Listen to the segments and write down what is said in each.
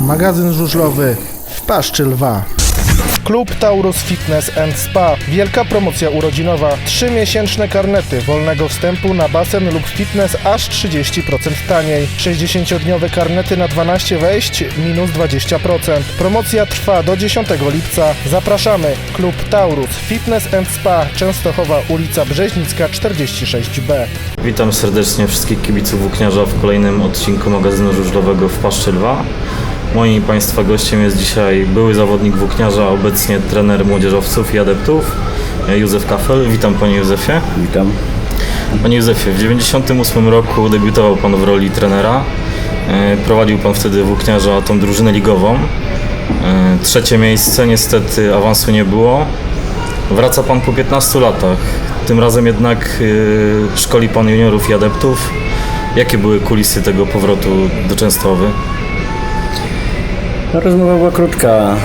Magazyn żużlowy w paszczy lwa. Klub Taurus Fitness and Spa. Wielka promocja urodzinowa. Trzymiesięczne karnety wolnego wstępu na basen lub fitness aż 30% taniej. 60-dniowe karnety na 12 wejść minus 20%. Promocja trwa do 10 lipca. Zapraszamy. Klub Taurus Fitness and Spa. Częstochowa ulica Brzeźnicka 46B. Witam serdecznie wszystkich kibiców Włókniarza w kolejnym odcinku magazynu żużlowego w Paszczy Lwa. Moim Państwa gościem jest dzisiaj były zawodnik Włókniarza, obecnie trener młodzieżowców i adeptów, e, Józef Kafel. Witam Panie Józefie. Witam. Panie Józefie, w 1998 roku debiutował Pan w roli trenera. E, Prowadził Pan wtedy Włókniarza tą drużynę ligową. E, Trzecie miejsce, niestety awansu nie było. Wraca Pan po 15 latach. Tym razem jednak szkoli Pan juniorów i adeptów. Jakie były kulisy tego powrotu do Częstochowy? No, rozmowa była krótka.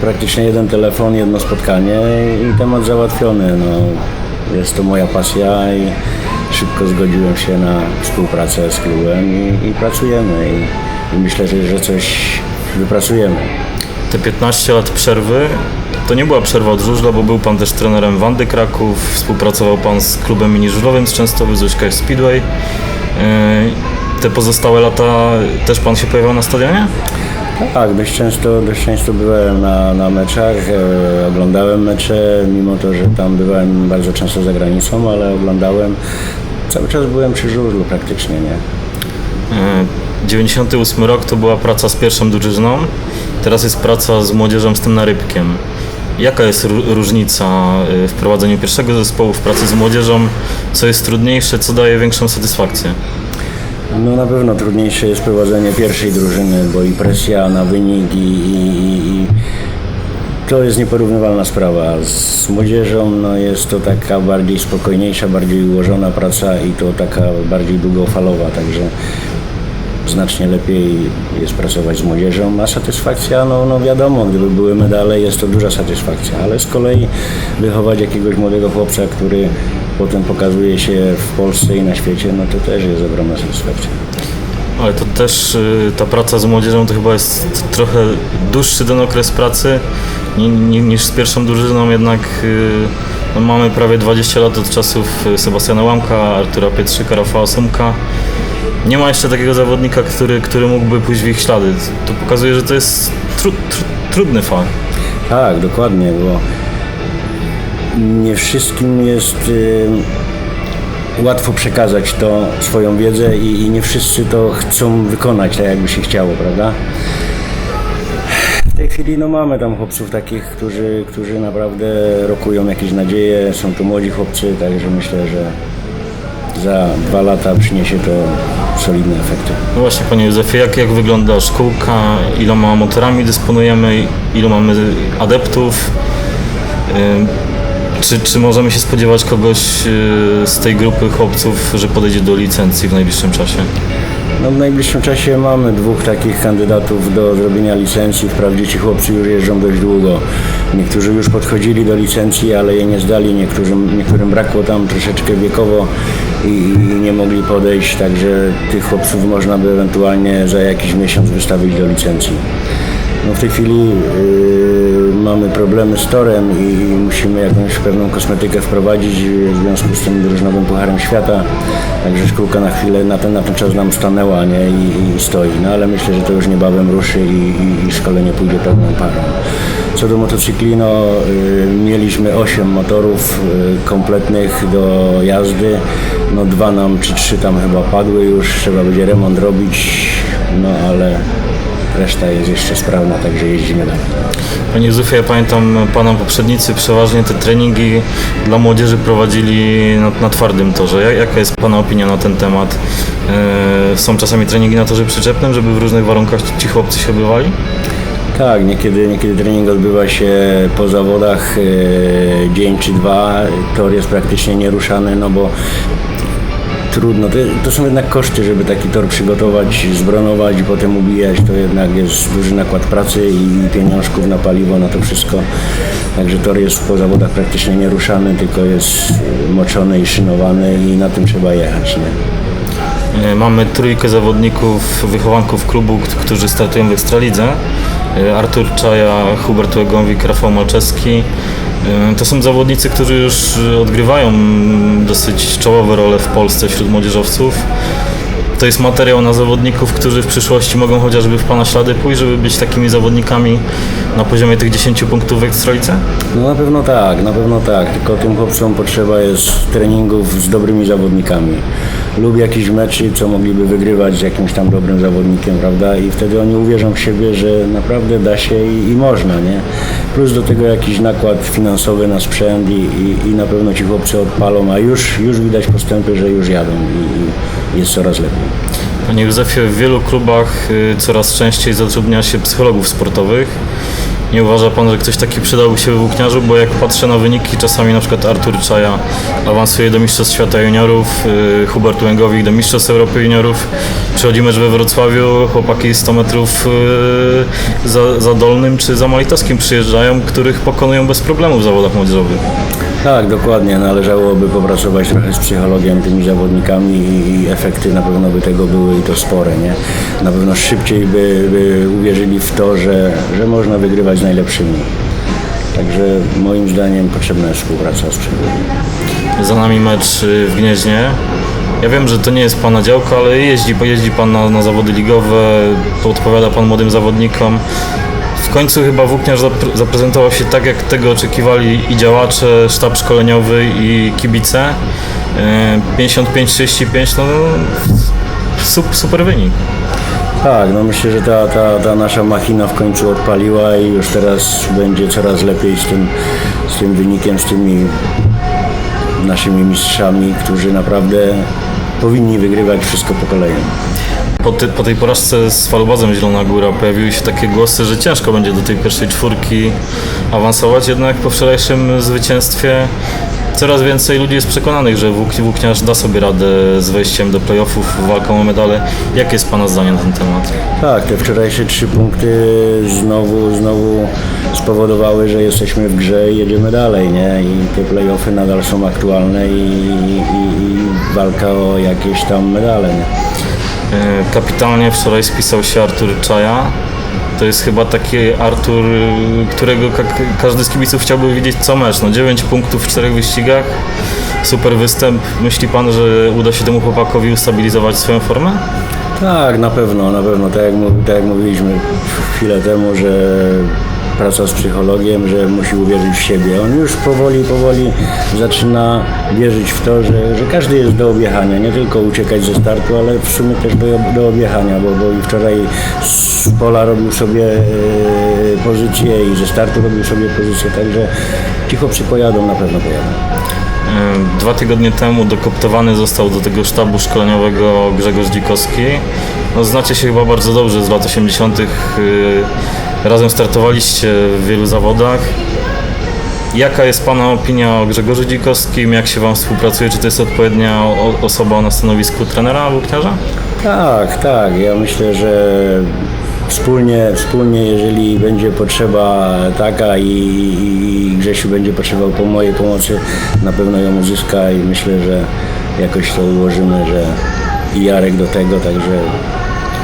Praktycznie jeden telefon, jedno spotkanie i temat załatwiony. No, jest to moja pasja i szybko zgodziłem się na współpracę z klubem i, i pracujemy. I, I myślę, że, że coś wypracujemy. Te 15 lat przerwy to nie była przerwa od żużla, bo był Pan też trenerem Wandy Kraków, współpracował Pan z klubem mini żużlowym z Częstochowy, z Speedway. E, Te pozostałe lata też Pan się pojawiał na stadionie? Tak, dość często, dość często byłem na, na meczach, e, oglądałem mecze, mimo to, że tam byłem bardzo często za granicą, ale oglądałem. Cały czas byłem przy żużlu praktycznie, nie? E, 98 rok to była praca z pierwszą drużyną, teraz jest praca z młodzieżą z tym narybkiem. Jaka jest ró- różnica e, w prowadzeniu pierwszego zespołu, w pracy z młodzieżą? Co jest trudniejsze, co daje większą satysfakcję? No na pewno trudniejsze jest prowadzenie pierwszej drużyny, bo i presja na wynik i, i, i, i to jest nieporównywalna sprawa. Z młodzieżą no, jest to taka bardziej spokojniejsza, bardziej ułożona praca i to taka bardziej długofalowa, także znacznie lepiej jest pracować z młodzieżą, a satysfakcja, no, no wiadomo, gdyby były medale, jest to duża satysfakcja, ale z kolei wychować jakiegoś młodego chłopca, który potem pokazuje się w Polsce i na świecie, no to też jest ogromna satysfakcja. Ale to też y, ta praca z młodzieżą to chyba jest trochę dłuższy ten okres pracy ni- ni- niż z pierwszą drużyną, jednak y, no mamy prawie 20 lat od czasów y, Sebastiana Łamka, Artura Pietrzyka, Rafała Sumka. Nie ma jeszcze takiego zawodnika, który, który mógłby pójść w ich ślady. To pokazuje, że to jest tru, tru, trudny fach. Tak, dokładnie, bo nie wszystkim jest y, łatwo przekazać to swoją wiedzę i, nie wszyscy to chcą wykonać tak, jakby się chciało, prawda? W tej chwili no, mamy tam chłopców takich, którzy, którzy naprawdę rokują jakieś nadzieje, są to młodzi chłopcy, także myślę, że za dwa lata przyniesie to solidne efekty. No właśnie, Panie Józefie, jak, jak wygląda szkółka, iloma motorami dysponujemy, ilu mamy adeptów? Czy, czy możemy się spodziewać kogoś y, z tej grupy chłopców, że podejdzie do licencji w najbliższym czasie? No, w najbliższym czasie mamy dwóch takich kandydatów do zrobienia licencji. Wprawdzie ci chłopcy już jeżdżą dość długo. Niektórzy już podchodzili do licencji, ale jej nie zdali. Niektórym, niektórym brakło tam troszeczkę wiekowo i, i nie mogli podejść. Także tych chłopców można by ewentualnie za jakiś miesiąc wystawić do licencji. No w tej chwili yy, mamy problemy z torem i musimy jakąś pewną kosmetykę wprowadzić w związku z tym drużynowym Pucharem Świata. Także szkółka na chwilę, na ten, na ten czas nam stanęła nie? I, i stoi. No ale myślę, że to już niebawem ruszy i, i, i szkolenie pójdzie pełną parą. Co do motocykli, no, y, mieliśmy 8 motorów y, kompletnych do jazdy. No dwa nam, czy trzy tam chyba padły już, trzeba będzie remont robić, no ale reszta jest jeszcze sprawna, także jeździmy dalej. Panie Józefie, ja pamiętam Pana poprzednicy przeważnie te treningi dla młodzieży prowadzili na, na twardym torze. Jak, jaka jest Pana opinia na ten temat? E, są czasami treningi na torze przyczepnym, żeby w różnych warunkach ci chłopcy się odbywali? Tak, niekiedy, niekiedy trening odbywa się po zawodach e, dzień czy dwa. Tor jest praktycznie nieruszany, no bo trudno. To, to są jednak koszty, żeby taki tor przygotować, zbronować i potem ubijać. To jednak jest duży nakład pracy i pieniążków na paliwo, na to wszystko. Także tor jest po zawodach praktycznie nieruszany, tylko jest moczony i szynowany i na tym trzeba jechać. Nie? E, Mamy trójkę zawodników, wychowanków klubu, którzy startują w Ekstralidze. E, Artur Czaja, Hubert Łegąwik, Rafał Malczewski. E, To są zawodnicy, którzy już e, odgrywają mm, dosyć czołowe role w Polsce wśród młodzieżowców. To jest materiał na zawodników, którzy w przyszłości mogą chociażby w Pana ślady pójść, żeby być takimi zawodnikami na poziomie tych 10 punktów w Ekstralidze? No na pewno tak, na pewno tak. Tylko tym chłopcom potrzeba jest treningów z dobrymi zawodnikami. Lub jakichś meczy, co mogliby wygrywać z jakimś tam dobrym zawodnikiem, prawda? I wtedy oni uwierzą w siebie, że naprawdę da się i, i można, nie? Plus do tego jakiś nakład finansowy na sprzęt i, i, i na pewno ci chłopcy odpalą, a już, już widać postępy, że już jadą i, i jest coraz lepiej. Panie Józefie, w wielu klubach y, coraz częściej zatrudnia się psychologów sportowych. Nie uważa Pan, że ktoś taki przydałby się w włókniarzu? Bo jak patrzę na wyniki, czasami na przykład Artur Czaja awansuje do Mistrzostw Świata Juniorów, y, Hubert Łęgowik do Mistrzostw Europy Juniorów. Przychodzi mecz we Wrocławiu, chłopaki 100 metrów y, za, za Dolnym czy za Malitowskim przyjeżdżają, których pokonują bez problemu w zawodach młodzieżowych. Tak, dokładnie. Należałoby popracować trochę z psychologiem, tymi zawodnikami i, efekty na pewno by tego były i to spore, nie? Na pewno szybciej by, by uwierzyli w to, że, że można wygrywać z najlepszymi. Także moim zdaniem potrzebna jest współpraca z psychologiem. Za nami mecz y, w Gnieźnie. Ja wiem, że to nie jest Pana działka, ale jeździ, pojeździ Pan na, na zawody ligowe, podpowiada Pan młodym zawodnikom. Końcu chyba Włókniarz zapre- zaprezentował się tak, jak tego oczekiwali i działacze, sztab szkoleniowy i kibice. Y, 55-35, no sup- super wynik. Tak, no myślę, że ta, ta, ta nasza machina w końcu odpaliła i już teraz będzie coraz lepiej z tym, z tym wynikiem, z tymi naszymi mistrzami, którzy naprawdę powinni wygrywać wszystko po kolei. Po, ty, po tej porażce z Falubazem Zielona Góra pojawiły się takie głosy, że ciężko będzie do tej pierwszej czwórki awansować, jednak po wczorajszym zwycięstwie coraz więcej ludzi jest przekonanych, że Włók- Włókniarz da sobie radę z wejściem do playoffów, walką o medale. Jakie jest Pana zdanie na ten temat? Tak, te wczorajsze trzy punkty znowu, znowu spowodowały, że jesteśmy w grze i jedziemy dalej, nie? I te playoffy nadal są aktualne i, i, i walka o jakieś tam medale, nie? E, Kapitalnie wczoraj spisał się Artur Czaja. To jest chyba taki Artur, y, którego ka- każdy z kibiców chciałby widzieć co mecz. No 9 punktów w czterech wyścigach. Super występ. Myśli pan, że uda się temu chłopakowi ustabilizować swoją formę? Tak, na pewno, na pewno. Tak jak, tak jak mówiliśmy chwilę temu, że praca z psychologiem, że musi uwierzyć w siebie. On już powoli, powoli zaczyna wierzyć w to, że, że każdy jest do objechania, nie tylko uciekać ze startu, ale w sumie też do, do objechania, bo, bo wczoraj z pola robił sobie e, pozycję i ze startu robił sobie pozycję, także ci chłopcy pojadą, na pewno pojadą. E, Dwa tygodnie temu dokoptowany został do tego sztabu szkoleniowego Grzegorz Dzikowski. No, znacie się chyba bardzo dobrze z lat 80. Razem startowaliście w wielu zawodach. Jaka jest Pana opinia o Grzegorzu Dzikowskim? Jak się Wam współpracuje? Czy to jest odpowiednia osoba na stanowisku trenera włókniarza? Tak, tak. Ja myślę, że wspólnie, wspólnie jeżeli będzie potrzeba taka i, i Grzesiu będzie potrzebował po mojej pomocy, na pewno ją uzyska i myślę, że jakoś to ułożymy, że i Jarek do tego, także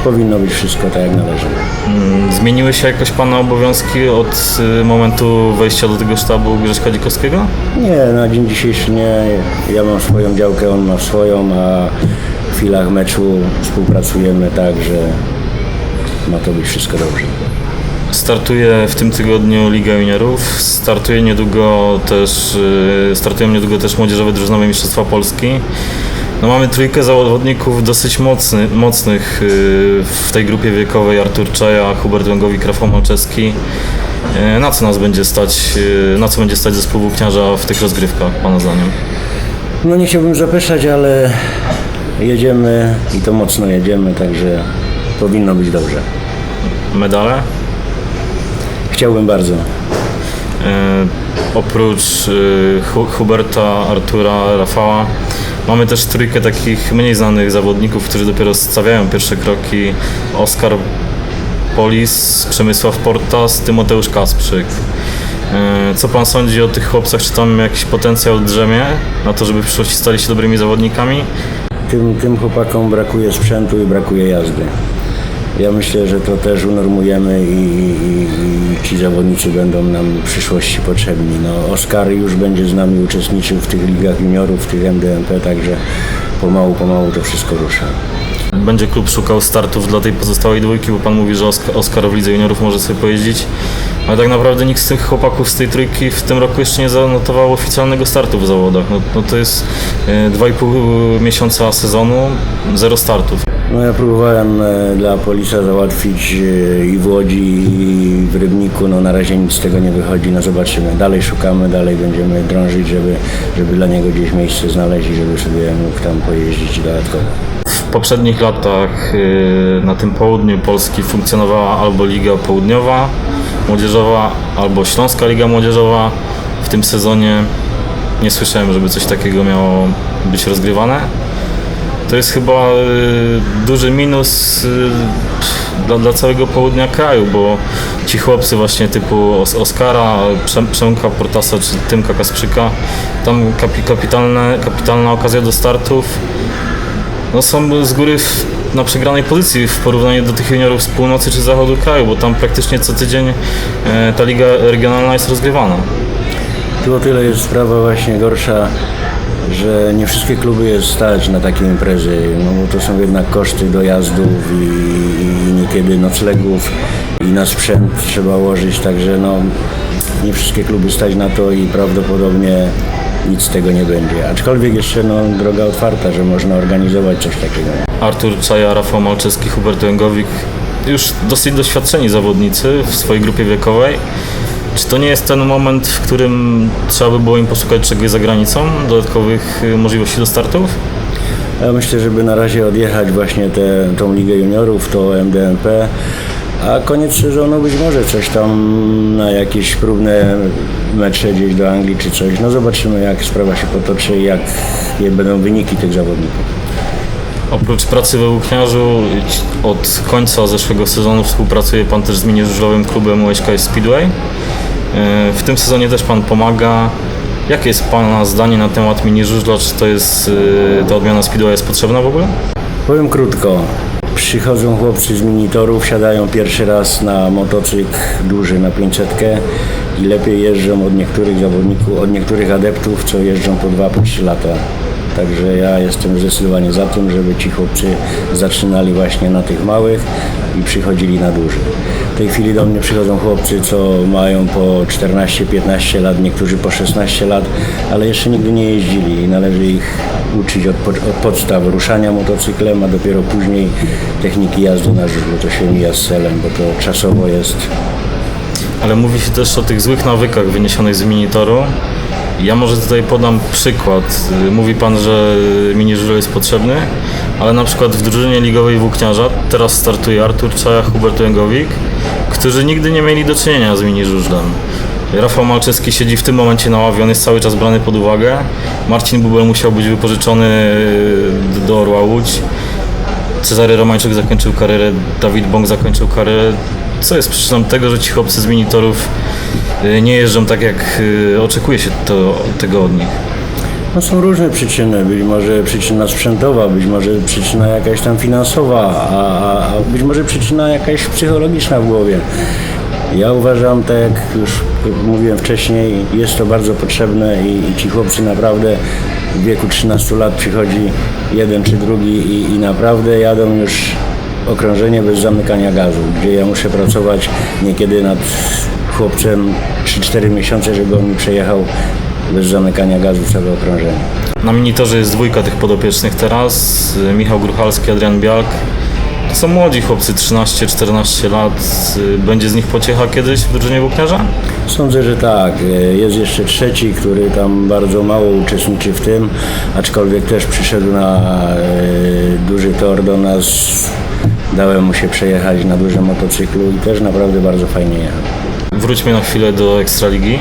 powinno być wszystko tak jak należy. Mm, Zmieniły się jakoś Pana obowiązki od y, momentu wejścia do tego sztabu Grześka Dzikowskiego? Nie, na dzień dzisiejszy nie. Ja mam swoją działkę, on ma swoją, a w chwilach meczu współpracujemy tak, że ma to być wszystko dobrze. Startuje w tym tygodniu Liga Juniorów, startuje niedługo też, y, startują niedługo też młodzieżowe drużynowe Mistrzostwa Polski. No mamy trójkę zawodników dosyć mocny, mocnych y, w tej grupie wiekowej, Artur Czaja, Hubert Łęgowik, Rafał Malczewski. Y, Na co nas będzie stać, y, na co będzie stać zespół włókniarza w tych rozgrywkach, Pana zdaniem? No nie chciałbym zapeszać, ale jedziemy i to mocno jedziemy, także powinno być dobrze. Medale? Chciałbym bardzo. E, oprócz e, Hu- Huberta, Artura, Rafała mamy też trójkę takich mniej znanych zawodników, którzy dopiero stawiają pierwsze kroki. Oskar Polis, Przemysław Portas, Tymoteusz Kasprzyk. E, Co pan sądzi o tych chłopcach? Czy tam jakiś potencjał drzemie na to, żeby w przyszłości stali się dobrymi zawodnikami? tym, tym chłopakom brakuje sprzętu i brakuje jazdy. Ja myślę, że to też unormujemy i, i, i ci zawodnicy będą nam w przyszłości potrzebni. No, Oskar już będzie z nami uczestniczył w tych ligach juniorów, w tych MDMP, także pomału, pomału to wszystko rusza. Będzie klub szukał startów dla tej pozostałej dwójki, bo pan mówi, że Oskar, w lidze juniorów może sobie pojeździć, ale tak naprawdę nikt z tych chłopaków z tej trójki w tym roku jeszcze nie zanotował oficjalnego startu w zawodach. No, no to jest e, 2,5 miesiąca sezonu, zero startów. No ja próbowałem e, dla Polisa załatwić e, i w Łodzi, i w Rybniku. No na razie nic z tego nie wychodzi. No zobaczymy. Dalej szukamy, dalej będziemy drążyć, żeby, żeby dla niego gdzieś miejsce znaleźć i żeby sobie mógł tam pojeździć dodatkowo. W poprzednich latach y, na tym południu Polski funkcjonowała albo Liga Południowa Młodzieżowa, albo Śląska Liga Młodzieżowa. W tym sezonie nie słyszałem, żeby coś takiego miało być rozgrywane. To jest chyba y, duży minus y, dla, dla całego południa kraju, bo ci chłopcy właśnie typu Os- Oskara, Przem- Przemka Portasa czy Tymka Kasprzyka, tam kapi, kapitalne, kapitalna okazja do startów no są z góry w, na przegranej pozycji w porównaniu do tych juniorów z północy czy zachodu kraju, bo tam praktycznie co tydzień e, ta liga regionalna jest rozgrywana. Tu o tyle jest sprawa właśnie gorsza, że nie wszystkie kluby jest stać na takie imprezy, no bo to są jednak koszty dojazdów i, i niekiedy noclegów i na sprzęt trzeba łożyć, także no nie wszystkie kluby stać na to i prawdopodobnie nic z tego nie będzie. Aczkolwiek jeszcze no, droga otwarta, że można organizować coś takiego. Artur Czaja, Rafał Malczewski, Hubert Łęgowik, już dosyć doświadczeni zawodnicy w swojej grupie wiekowej. Czy to nie jest ten moment, w którym trzeba by było im poszukać czegoś za granicą, dodatkowych y, możliwości do startów? Ja myślę, żeby na razie odjechać właśnie tę tą Ligę Juniorów, to MDMP, a koniec sezonu być może coś tam na jakieś próbne mecze gdzieś do Anglii czy coś. No zobaczymy jak sprawa się potoczy i jakie będą wyniki tych zawodników. Oprócz pracy we włókniarzu od końca zeszłego sezonu współpracuje Pan też z mini-żużlowym klubem UŚKS Speedway. E, W tym sezonie też Pan pomaga. Jakie jest Pana zdanie na temat mini-żużla? Czy to jest, e, ta odmiana Speedway jest potrzebna w ogóle? Powiem krótko. Przychodzą chłopcy z minitorów, siadają pierwszy raz na motocykl duży na 500 i lepiej jeżdżą od niektórych zawodników, od niektórych adeptów, co jeżdżą po 2-3 lata. Także ja jestem zdecydowanie za tym, żeby ci chłopcy zaczynali właśnie na tych małych i przychodzili na duży. W tej chwili do mnie przychodzą chłopcy, co mają po 14-15 lat, niektórzy po 16 lat, ale jeszcze nigdy nie jeździli i należy ich uczyć od, od podstaw ruszania motocyklem, a dopiero później techniki jazdy na żużlu. To się mija z celem, bo to czasowo jest Ale mówi się też o tych złych nawykach wyniesionych z minitoru. Ja może tutaj podam przykład. Mówi Pan, że mini-żużel jest potrzebny, ale na przykład w drużynie ligowej włókniarza teraz startuje Artur Czaja, Hubert Łęgowik, którzy nigdy nie mieli do czynienia z mini-żużlem. Rafał Malczewski siedzi w tym momencie na ławie, on jest cały czas brany pod uwagę. Marcin Bubel musiał być wypożyczony y, do Orła Łódź. Cezary Romańczuk zakończył karierę, Dawid Bąk zakończył karierę. Co jest przyczyną tego, że ci chłopcy z minitorów nie jeżdżą tak, jak y, oczekuje się to, tego od nich? No są różne przyczyny, być może przyczyna sprzętowa, być może przyczyna jakaś tam finansowa, a, a, a być może przyczyna jakaś psychologiczna w głowie. Ja uważam, tak jak już mówiłem wcześniej, jest to bardzo potrzebne i, i ci chłopcy naprawdę w wieku 13 lat przychodzi jeden czy drugi i, i naprawdę jadą już okrążenie bez zamykania gazu, gdzie ja muszę pracować niekiedy nad chłopcem 3-4 miesiące, żeby on mi przejechał bez zamykania gazu całe okrążenie. Na minitorze jest dwójka tych podopiecznych teraz, y, Michał Gruchalski, Adrian Bialk. To są młodzi chłopcy, 13-14 lat. Y, Będzie z nich pociecha kiedyś w drużynie włókniarza? Sądzę, że tak. E, Jest jeszcze trzeci, który tam bardzo mało uczestniczy w tym, aczkolwiek też przyszedł na duży tor do nas. Dałem mu się przejechać na dużym motocyklu i też naprawdę bardzo fajnie jechał. Wróćmy na chwilę do Ekstraligi.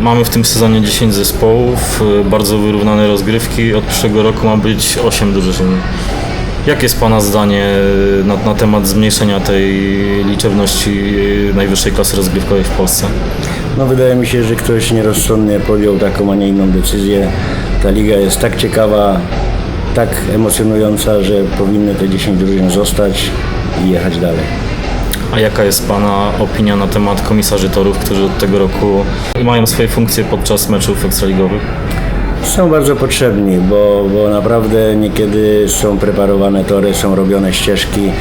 Mamy w tym sezonie 10 zespołów, y, bardzo wyrównane rozgrywki. Od przyszłego roku ma być 8 drużyn. Jakie jest Pana zdanie y, na, na temat zmniejszenia tej liczebności y, najwyższej klasy rozgrywkowej w Polsce? No wydaje mi się, że ktoś nierozsądnie podjął taką, a nie inną decyzję. Ta liga jest tak ciekawa, tak emocjonująca, że powinny te 10 drużyn zostać i jechać dalej. A jaka jest Pana opinia na temat komisarzy torów, którzy od tego roku mają swoje funkcje podczas meczów ekstraligowych? Są bardzo potrzebni, bo, bo naprawdę niekiedy są preparowane tory, są robione ścieżki,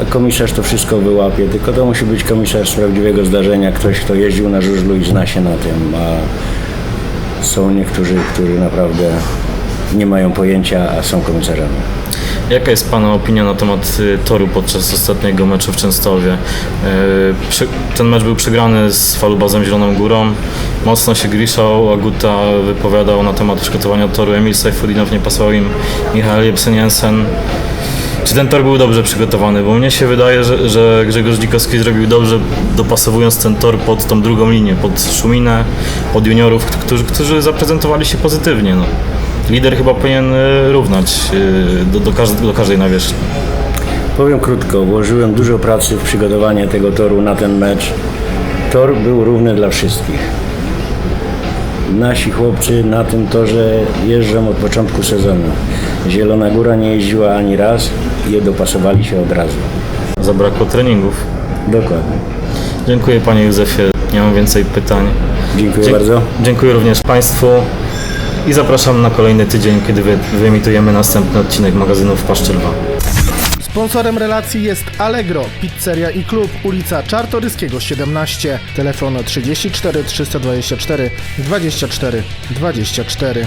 a komisarz to wszystko wyłapie, tylko to musi być komisarz z prawdziwego zdarzenia, ktoś, kto jeździł na żużlu i zna się na tym, a są niektórzy, którzy naprawdę nie mają pojęcia, a są komisarzami. Jaka jest Pana opinia na temat y, toru podczas ostatniego meczu w Częstowie? Prze- Ten mecz był przegrany z Falubazem Zieloną Górą. Mocno się Griszał, Aguta wypowiadał na temat przygotowania toru. Emil Sejfudinow nie pasował im, Michał Jebsen-Jensen. Czy ten tor był dobrze przygotowany? Bo mnie się wydaje, że, że Grzegorz Dzikowski zrobił dobrze, dopasowując ten tor pod tą drugą linię, pod Szuminę, pod juniorów, którzy, którzy zaprezentowali się pozytywnie. No. Lider chyba powinien y, równać y, do, do, do każdej nawierzchni. Powiem krótko, włożyłem dużo pracy w przygotowanie tego toru na ten mecz. Tor był równy dla wszystkich. Nasi chłopcy na tym torze jeżdżą od początku sezonu. Zielona Góra nie jeździła ani raz je dopasowali się od razu. Zabrakło treningów. Dokładnie. Dziękuję Panie Józefie, nie mam więcej pytań. Dziękuję Dzie- bardzo. Dziękuję również Państwu i zapraszam na kolejny tydzień, kiedy wy- wyemitujemy następny odcinek magazynu w Paszczylwa. Sponsorem relacji jest Allegro, pizzeria i klub, ulica Czartoryskiego 17, telefon 34 324 24 24.